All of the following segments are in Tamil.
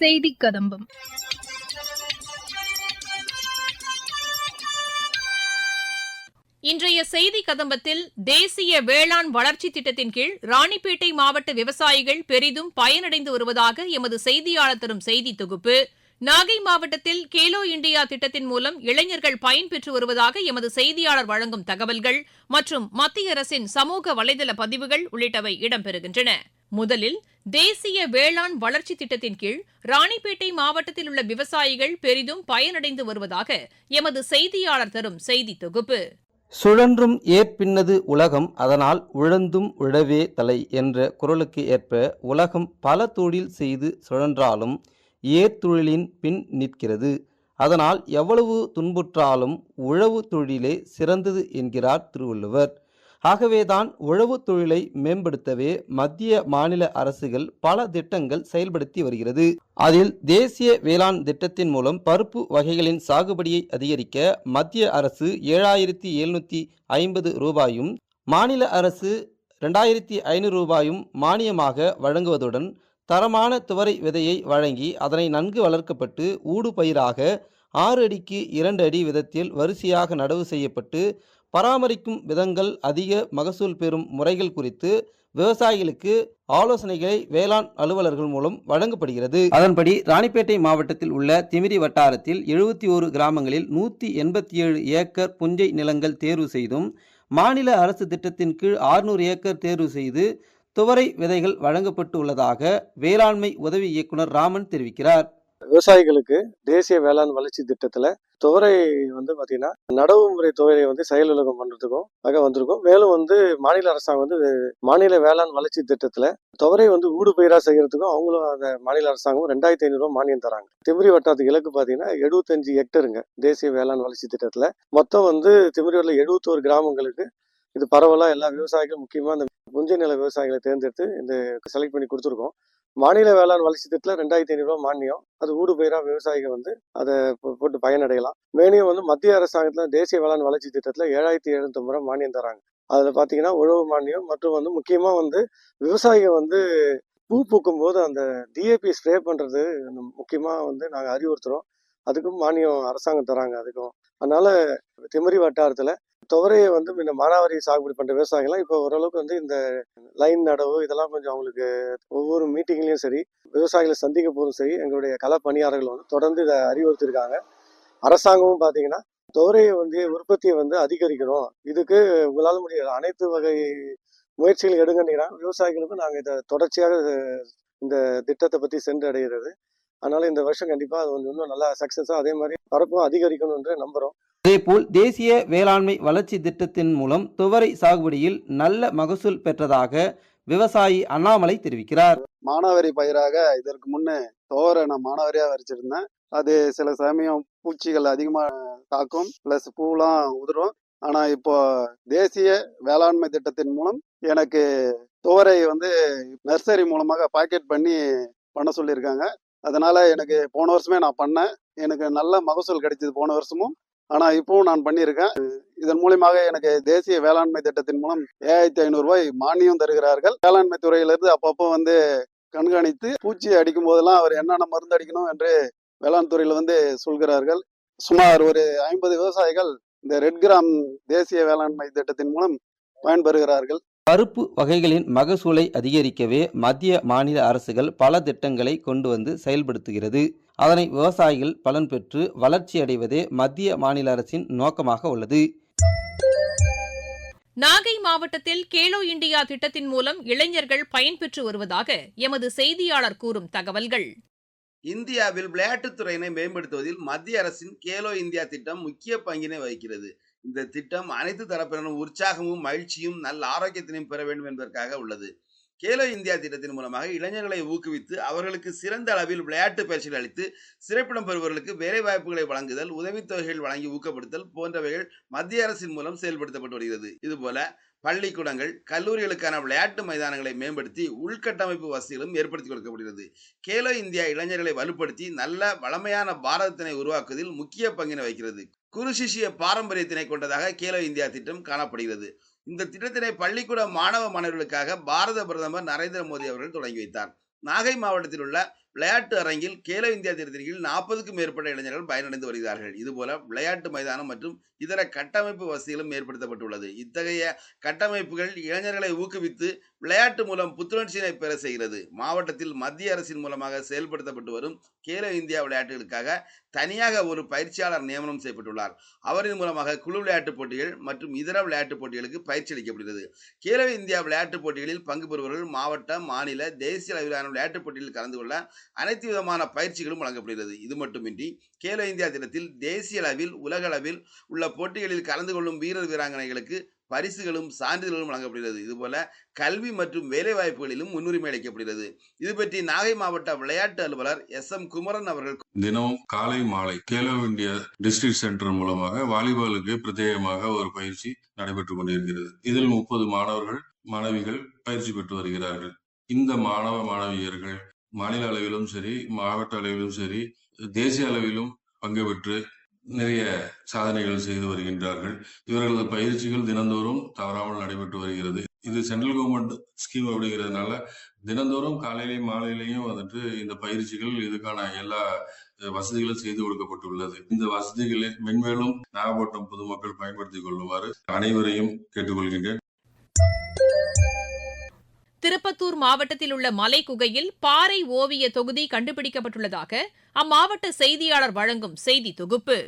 செய்தி கதம்பம். இன்றைய செய்தி கதம்பத்தில் தேசிய வேளாண் வளர்ச்சி திட்டத்தின் கீழ் ராணிப்பேட்டை மாவட்ட விவசாயிகள் பெரிதும் பயனடைந்து வருவதாக எமது செய்தியாளர் தரும் செய்தி தொகுப்பு. நாகை மாவட்டத்தில் கேலோ இந்தியா திட்டத்தின் மூலம் இளைஞர்கள் பயன்பெற்று வருவதாக எமது செய்தியாளர் வழங்கும் தகவல்கள் மற்றும் மத்திய அரசின் சமூக வலைதள பதிவுகள் உள்ளிட்டவை இடம்பெறுகின்றன. முதலில் தேசிய வேளாண் வளர்ச்சி திட்டத்தின் கீழ் ராணிப்பேட்டை மாவட்டத்தில் உள்ள விவசாயிகள் பெரிதும் பயனடைந்து வருவதாக எமது செய்தியாளர் தரும் செய்தி தொகுப்பு. சுழன்றும் ஏற்பின்னது உலகம் அதனால் உழந்தும் உழவே தலை என்ற குரலுக்கு ஏற்ப உலகம் பல தொழில் செய்து சுழன்றாலும் ஏற்தொழிலின் பின் நிற்கிறது. அதனால் எவ்வளவு துன்புற்றாலும் உழவு தொழிலே சிறந்தது என்கிறார் திருவள்ளுவர். ஆகவேதான் உழவு தொழிலை மேம்படுத்தவே மத்திய மாநில அரசுகள் பல திட்டங்கள் செயல்படுத்தி வருகிறது. அதில் தேசிய வேளாண் திட்டத்தின் மூலம் பருப்பு வகைகளின் சாகுபடியை அதிகரிக்க மத்திய அரசு ஏழாயிரத்தி எழுநூற்றி ஐம்பது ரூபாயும் மாநில அரசு ரெண்டாயிரத்தி ஐநூறு ரூபாயும் மானியமாக வழங்குவதுடன் தரமான துவரை விதையை வழங்கி அதனை நன்கு வளர்க்கப்பட்டு ஊடு பயிராக ஆறு அடிக்கு இரண்டு அடி விதத்தில் வரிசையாக நடவு செய்யப்பட்டு பராமரிக்கும் விதங்கள் அதிக மகசூல் பெறும் முறைகள் குறித்து விவசாயிகளுக்கு ஆலோசனைகளை வேளாண் அலுவலர்கள் மூலம் வழங்கப்படுகிறது. அதன்படி ராணிப்பேட்டை மாவட்டத்தில் உள்ள திமிரி வட்டாரத்தில் எழுபத்தி ஓரு கிராமங்களில் நூற்றி எண்பத்தி ஏழு ஏக்கர் புஞ்சை நிலங்கள் தேர்வு செய்தும் மாநில அரசு திட்டத்தின் கீழ் ஆறுநூறு ஏக்கர் தேர்வு செய்து துவரை விதைகள் வழங்கப்பட்டு உள்ளதாக வேளாண்மை உதவி இயக்குனர் ராமன் தெரிவிக்கிறார். விவசாயிகளுக்கு தேசிய வேளாண் வளர்ச்சி திட்டத்துல துவரை வந்து பாத்தீங்கன்னா நடவு முறை துவரை வந்து செயலுலகம் பண்றதுக்கும் ஆக வந்திருக்கும். மேலும் வந்து மாநில அரசாங்கம் வந்து மாநில வேளாண் வளர்ச்சி திட்டத்துல துவரை வந்து ஊடு பயிரா செய்யறதுக்கும் அவங்களும் அந்த மாநில அரசாங்கம் ரெண்டாயிரத்தி ஐநூறு ரூபாய் மானியம் தராங்க. திமிரி வட்டாரத்துக்கு இலக்கு பாத்தீங்கன்னா எழுபத்தஞ்சு ஹெக்டருங்க தேசிய வேளாண் வளர்ச்சி திட்டத்துல. மொத்தம் வந்து திமிரி வட்டில எழுபத்தோரு கிராமங்களுக்கு இது பரவலா எல்லா விவசாயிகளும் முக்கியமா அந்த குஞ்ச நில விவசாயிகளை தேர்ந்தெடுத்து இந்த செலக்ட் பண்ணி கொடுத்துருக்கோம். மாநில வேளாண் வளர்ச்சி திட்டத்தில் ரெண்டாயிரத்தி ஐநூறு மானியம். அது ஊடு பயிரா விவசாயிகள் வந்து அதை போட்டு பயனடையலாம். மேனியும் வந்து மத்திய அரசாங்கத்தில் தேசிய வேளாண் வளர்ச்சி திட்டத்தில் ஏழாயிரத்தி எழுநூத்தம்பது முறை மானியம் தராங்க. அதில் பார்த்தீங்கன்னா உழவு மானியம் மற்றும் வந்து முக்கியமாக வந்து விவசாயிகள் வந்து பூ பூக்கும் போது அந்த டிஏபி ஸ்ப்ரே பண்ணுறது முக்கியமாக வந்து நாங்கள் அறிவுறுத்துகிறோம் அதுக்கும் மானியம் அரசாங்கம் தராங்க அதுக்கும். அதனால திமரி வட்டாரத்தில் துவரையை வந்து முன்ன மானாவாரி சாகுபடி பண்ணுற விவசாயிகள்லாம் இப்போ ஓரளவுக்கு வந்து இந்த லைன் நடவு இதெல்லாம் கொஞ்சம் அவங்களுக்கு ஒவ்வொரு மீட்டிங்லேயும் சரி விவசாயிகளை சந்திக்க போதும் சரி எங்களுடைய கள பணியாளர்கள் வந்து தொடர்ந்து இதை அறிவுறுத்திருக்காங்க அரசாங்கமும் பார்த்தீங்கன்னா துவரையை வந்து உற்பத்தியை வந்து அதிகரிக்கணும். இதுக்கு உங்களால் முடியாது அனைத்து வகை முயற்சிகள் எடுங்கன்னா விவசாயிகளுக்கும் நாங்கள் இதை தொடர்ச்சியாக இந்த திட்டத்தை பற்றி சென்றடைகிறது. அதனால் அதனால இந்த வருஷம் கண்டிப்பாக அது வந்து இன்னும் நல்லா சக்ஸஸாக அதே மாதிரி பரப்பும் அதிகரிக்கணும் நம்புகிறோம் அதேபோல் தேசிய வேளாண்மை வளர்ச்சி திட்டத்தின் மூலம் துவரை சாகுபடியில் நல்ல மகசூல் பெற்றதாக விவசாயி அண்ணாமலை தெரிவிக்கிறார். மானாவாரி பயிராக இதற்கு முன்னே துவரை நான் மானாவரியாக வரைச்சிருந்தேன். அது சில சமயம் பூச்சிகள் அதிகமாக தாக்கும் ப்ளஸ் பூலாம் உதிரும். ஆனால் இப்போ தேசிய வேளாண்மை திட்டத்தின் மூலம் எனக்கு துவரை வந்து நர்சரி மூலமாக பாக்கெட் பண்ணி பண்ண சொல்லியிருக்காங்க. அதனால எனக்கு போன வருஷமே நான் பண்ணேன். எனக்கு நல்ல மகசூல் கிடைச்சது போன வருஷமும். ஆனால் இப்பவும் நான் பண்ணியிருக்கேன். இதன் மூலியமாக எனக்கு தேசிய வேளாண்மை திட்டத்தின் மூலம் ஏழாயிரத்தி ஐநூறு ரூபாய் மானியம் தருகிறார்கள். வேளாண்மை துறையிலிருந்து அப்பப்போ வந்து கண்காணித்து பூச்சி அடிக்கும் போதெல்லாம் அவர் என்னென்ன மருந்து அடிக்கணும் என்று வேளாண் துறையில் வந்து சொல்கிறார்கள். சுமார் ஒரு ஐம்பது விவசாயிகள் இந்த ரெட் கிராம் தேசிய வேளாண்மை திட்டத்தின் மூலம் பயன்பெறுகிறார்கள். பருப்பு வகைகளின் மகசூலை அதிகரிக்கவே மத்திய மாநில அரசுகள் பல திட்டங்களை கொண்டு வந்து செயல்படுத்துகிறது. அதனை விவசாயிகள் பலன் பெற்று வளர்ச்சி அடைவதே மத்திய மாநில அரசின் நோக்கமாக உள்ளது. நாகை மாவட்டத்தில் கேலோ இந்தியா திட்டத்தின் மூலம் இளைஞர்கள் பயன்பெற்று வருவதாக எமது செய்தியாளர் கூறும் தகவல்கள். இந்தியாவில் விளையாட்டுத் துறையினை மேம்படுத்துவதில் மத்திய அரசின் கேலோ இந்தியா திட்டம் முக்கிய பங்கினை வகிக்கிறது. இந்த திட்டம் அனைத்து தரப்பினரும் உற்சாகமும் மகிழ்ச்சியும் நல்ல ஆரோக்கியத்தினையும் பெற வேண்டும் என்பதற்காக உள்ளது. கேலோ இந்தியா திட்டத்தின் மூலமாக இளைஞர்களை ஊக்குவித்து அவர்களுக்கு சிறந்த அளவில் விளையாட்டு பயிற்சிகள் அளித்து சிறப்பிடம் பெறுபவர்களுக்கு வேலை வாய்ப்புகளை வழங்குதல் உதவித்தொகைகள் வழங்கி ஊக்கப்படுத்தல் போன்றவைகள் மத்திய அரசின் மூலம் செயல்படுத்தப்பட்டு வருகிறது. இதுபோல பள்ளிக்கூடங்கள் கல்லூரிகளுக்கான விளையாட்டு மைதானங்களை மேம்படுத்தி உள்கட்டமைப்பு வசதிகளும் ஏற்படுத்தி கொடுக்கப்படுகிறது. கேலோ இந்தியா இளைஞர்களை வலுப்படுத்தி நல்ல வளமையான பாரதத்தினை உருவாக்குவதில் முக்கிய பங்கினை வகிக்கிறது. குரு சிஷ்ய பாரம்பரியத்தினை கொண்டதாக கேலோ இந்தியா திட்டம் காணப்படுகிறது. இந்த திட்டத்தினை பள்ளிக்கூட மாணவ மாணவர்களுக்காக பாரத பிரதமர் நரேந்திர மோடி அவர்கள் தொடங்கி வைத்தார். நாகை மாவட்டத்தில் உள்ள விளையாட்டு அரங்கில் கேலோ இந்தியா திட்டத்தின் நாற்பதுக்கும் மேற்பட்ட இளைஞர்கள் பயனடைந்து வருகிறார்கள். இதுபோல விளையாட்டு மைதானம் மற்றும் இதர கட்டமைப்பு வசதிகளும் ஏற்படுத்தப்பட்டுள்ளது. இத்தகைய கட்டமைப்புகள் இளைஞர்களை ஊக்குவித்து விளையாட்டு மூலம் புத்துணர்ச்சியினை பெற செய்கிறது. மாவட்டத்தில் மத்திய அரசின் மூலமாக செயல்படுத்தப்பட்டு வரும் கேலோ இந்தியா விளையாட்டுகளுக்காக தனியாக ஒரு பயிற்சியாளர் நியமனம் செய்யப்பட்டுள்ளார். அவரின் மூலமாக குழு விளையாட்டுப் போட்டிகள் மற்றும் இதர விளையாட்டுப் போட்டிகளுக்கு பயிற்சி அளிக்கப்படுகிறது. கேலோ இந்தியா விளையாட்டுப் போட்டிகளில் பங்கு பெறுபவர்கள் மாவட்ட மாநில தேசிய அளவிலான விளையாட்டுப் போட்டிகளில் கலந்து கொள்ள அனைத்து விதமான பயிற்சிகளும் வழங்கப்படுகிறது. இது மட்டுமின்றி கேலோ இந்தியா தினத்தில் தேசிய அளவில் உலக அளவில் உள்ள போட்டிகளில் கலந்து கொள்ளும் வீரர் வீராங்கனைகளுக்கு பரிசுகளும் சான்றிதழ்களும் வழங்கப்படுகிறது. இதுபோல கல்வி மற்றும் வேலைவாய்ப்புகளிலும் முன்னுரிமை அளிக்கப்படுகிறது. இது பற்றி நாகை மாவட்ட விளையாட்டு அலுவலர் எஸ் எம் குமரன் அவர்கள் தினமும் காலை மாலை கேலோ இந்தியா டிஸ்ட்ரிக்ட் சென்டர் மூலமாக வாலிபாலுக்கு பிரத்யேகமாக ஒரு பயிற்சி நடைபெற்றுக் கொண்டிருக்கிறது. இதில் முப்பது மாணவர்கள் மாணவிகள் பயிற்சி பெற்று வருகிறார்கள். இந்த மாணவ மாணவியர்கள் மாநில அளவிலும் சரி மாவட்ட அளவிலும் சரி தேசிய அளவிலும் பங்கு பெற்று நிறைய சாதனைகள் செய்து வருகின்றார்கள். இவர்களது பயிற்சிகள் தினந்தோறும் தவறாமல் நடைபெற்று வருகிறது. இது சென்ட்ரல் கவர்மெண்ட் ஸ்கீம் அப்படிங்கிறதுனால தினந்தோறும் காலையிலையும் மாலையிலையும் வந்துட்டு இந்த பயிற்சிகள் இதுக்கான எல்லா வசதிகளும் செய்து கொடுக்கப்பட்டுள்ளது. இந்த வசதிகளை மென்மேலும் நாகப்பட்டினம் பொதுமக்கள் பயன்படுத்திக் கொள்ளுமாறு அனைவரையும் கேட்டுக்கொள்கின்றேன். திருப்பத்தூர் மாவட்டத்தில் உள்ள மலைக்குகையில் பாறை ஓவிய தொகுதி கண்டுபிடிக்கப்பட்டுள்ளதாக அம்மாவட்ட செய்தியாளர் வழங்கும் செய்தி தொகுப்பு.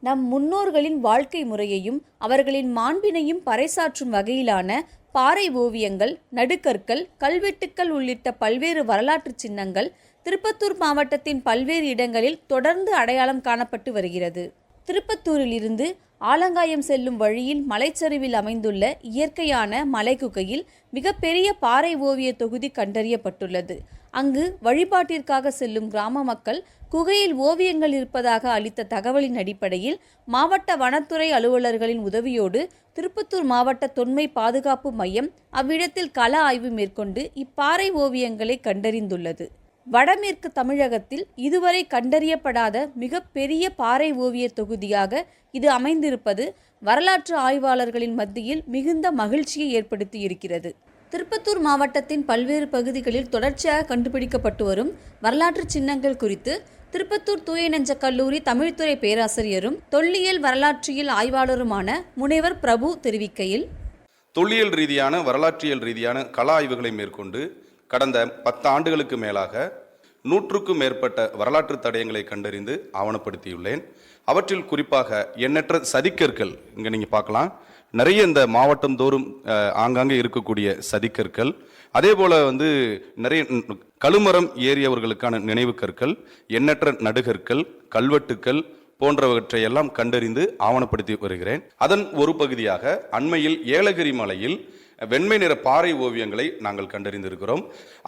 நம் முன்னோர்களின் வாழ்க்கை முறையையும் அவர்களின் மாண்பினையும் பறைசாற்றும் வகையிலான பாறை ஓவியங்கள் நடுக்கற்கள் கல்வெட்டுக்கள் உள்ளிட்ட பல்வேறு வரலாற்று சின்னங்கள் திருப்பத்தூர் மாவட்டத்தின் பல்வேறு இடங்களில் தொடர்ந்து அடையாளம் காணப்பட்டு வருகிறது. திருப்பத்தூரிலிருந்து ஆலங்காயம் செல்லும் வழியில் மலைச்சரிவில் அமைந்துள்ள இயற்கையான மலைக்குகையில் மிகப்பெரிய பாறை ஓவிய தொகுதி கண்டறியப்பட்டுள்ளது. அங்கு வழிபாட்டிற்காக செல்லும் கிராம மக்கள் குகையில் ஓவியங்கள் இருப்பதாக அளித்த தகவலின் அடிப்படையில் மாவட்ட வனத்துறை அலுவலர்களின் உதவியோடு திருப்பத்தூர் மாவட்ட தொன்மை பாதுகாப்பு மையம் அவ்விடத்தில் கள ஆய்வு மேற்கொண்டு இப்பாறை ஓவியங்களை கண்டறிந்துள்ளது. வடமேற்கு தமிழகத்தில் இதுவரை கண்டறியப்படாத மிகப்பெரிய பாறை ஓவிய தொகுதியாக இது அமைந்திருப்பது வரலாற்று ஆய்வாளர்களின் மத்தியில் மிகுந்த மகிழ்ச்சியை ஏற்படுத்தி இருக்கிறது. திருப்பத்தூர் மாவட்டத்தின் பல்வேறு பகுதிகளில் தொடர்ச்சியாக கண்டுபிடிக்கப்பட்டு வரும் வரலாற்று சின்னங்கள் குறித்து திருப்பத்தூர் தூய நெஞ்ச கல்லூரி தமிழ்துறை பேராசிரியரும் தொல்லியல் வரலாற்றியல் ஆய்வாளருமான முனைவர் பிரபு தெரிவிக்கையில் தொல்லியல் ரீதியான வரலாற்றியல் ரீதியான கல ஆய்வுகளை மேற்கொண்டு கடந்த பத்து ஆண்டுகளுக்கு மேலாக நூற்றுக்கும் மேற்பட்ட வரலாற்று தடயங்களை கண்டறிந்து ஆவணப்படுத்தியுள்ளேன். அவற்றில் குறிப்பாக எண்ணற்ற சதிக்கற்கள் இங்கே நீங்கள் பார்க்கலாம். நிறைய இந்த மாவட்டம் தோறும் ஆங்காங்கே இருக்கக்கூடிய சதிக்கற்கள். அதே போல வந்து நிறைய கழுமரம் ஏறியவர்களுக்கான நினைவு கற்கள் எண்ணற்ற நடுகற்கள் கல்வெட்டுக்கள் போன்றவற்றை எல்லாம் கண்டறிந்து ஆவணப்படுத்தி வருகிறேன். அதன் ஒரு பகுதியாக அண்மையில் ஏலகிரி மலையில் வெண்மை நிற பாறை ஓவியங்களை நாங்கள் கண்டறிந்திருக்கிறோம்.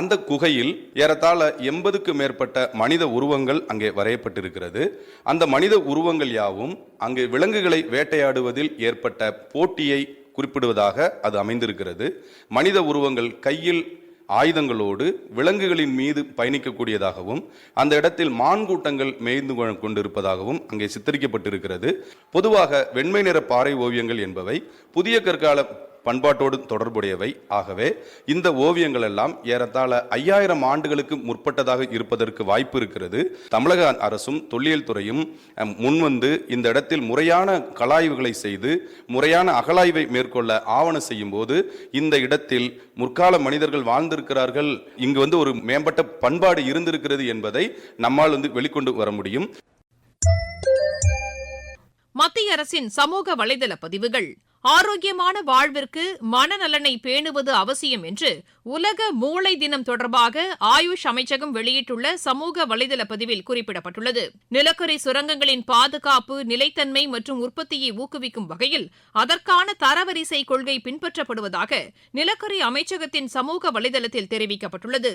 அந்த குகையில் ஏறத்தாழ எண்பதுக்கு மேற்பட்ட மனித உருவங்கள் அங்கே வரையப்பட்டிருக்கிறது. அந்த மனித உருவங்கள் யாவும் அங்கே விலங்குகளை வேட்டையாடுவதில் ஏற்பட்ட போட்டியை குறிப்பிடுவதாக அது அமைந்திருக்கிறது. மனித உருவங்கள் கையில் ஆயுதங்களோடு விலங்குகளின் மீது பயணிக்கக்கூடியதாகவும் அந்த இடத்தில் மான் கூட்டங்கள் மேய்ந்து கொண்டிருப்பதாகவும் அங்கே சித்தரிக்கப்பட்டிருக்கிறது. பொதுவாக வெண்மை நிற பாறை ஓவியங்கள் என்பவை புதிய கற்கால பண்பாட்டோடு தொடர்புடையவை. ஆகவே இந்த ஓவியங்கள் எல்லாம் ஏறத்தாழ ஐயாயிரம் ஆண்டுகளுக்கு முற்பட்டதாக இருப்பதற்கு வாய்ப்பு இருக்கிறது. தமிழக அரசும் தொல்லியல் துறையும் முன்வந்து இந்த இடத்தில் முறையான கலாய்வுகளை செய்து முறையான அகலாய்வை மேற்கொள்ள ஆவணம் செய்யும் போது இந்த இடத்தில் முற்கால மனிதர்கள் வாழ்ந்திருக்கிறார்கள். இங்கு வந்து ஒரு மேம்பட்ட பண்பாடு இருந்திருக்கிறது என்பதை நம்மால் வந்து வெளிக்கொண்டு வர முடியும். மத்திய அரசின் சமூக வலைதள பதிவுகள். ஆரோக்கியமான வாழ்விற்கு மனநலனை பேணுவது அவசியம் என்று உலக மூளை தினம் தொடர்பாக ஆயுஷ் அமைச்சகம் வெளியிட்டுள்ள சமூக வலைதள பதிவில் குறிப்பிடப்பட்டுள்ளது. நிலக்கரி சுரங்கங்களின் பாதுகாப்பு நிலைத்தன்மை மற்றும் உற்பத்தியை ஊக்குவிக்கும் வகையில் அதற்கான தரவரிசை கொள்கை பின்பற்றப்படுவதாக நிலக்கரி அமைச்சகத்தின் சமூக வலைதளத்தில் தெரிவிக்கப்பட்டுள்ளது.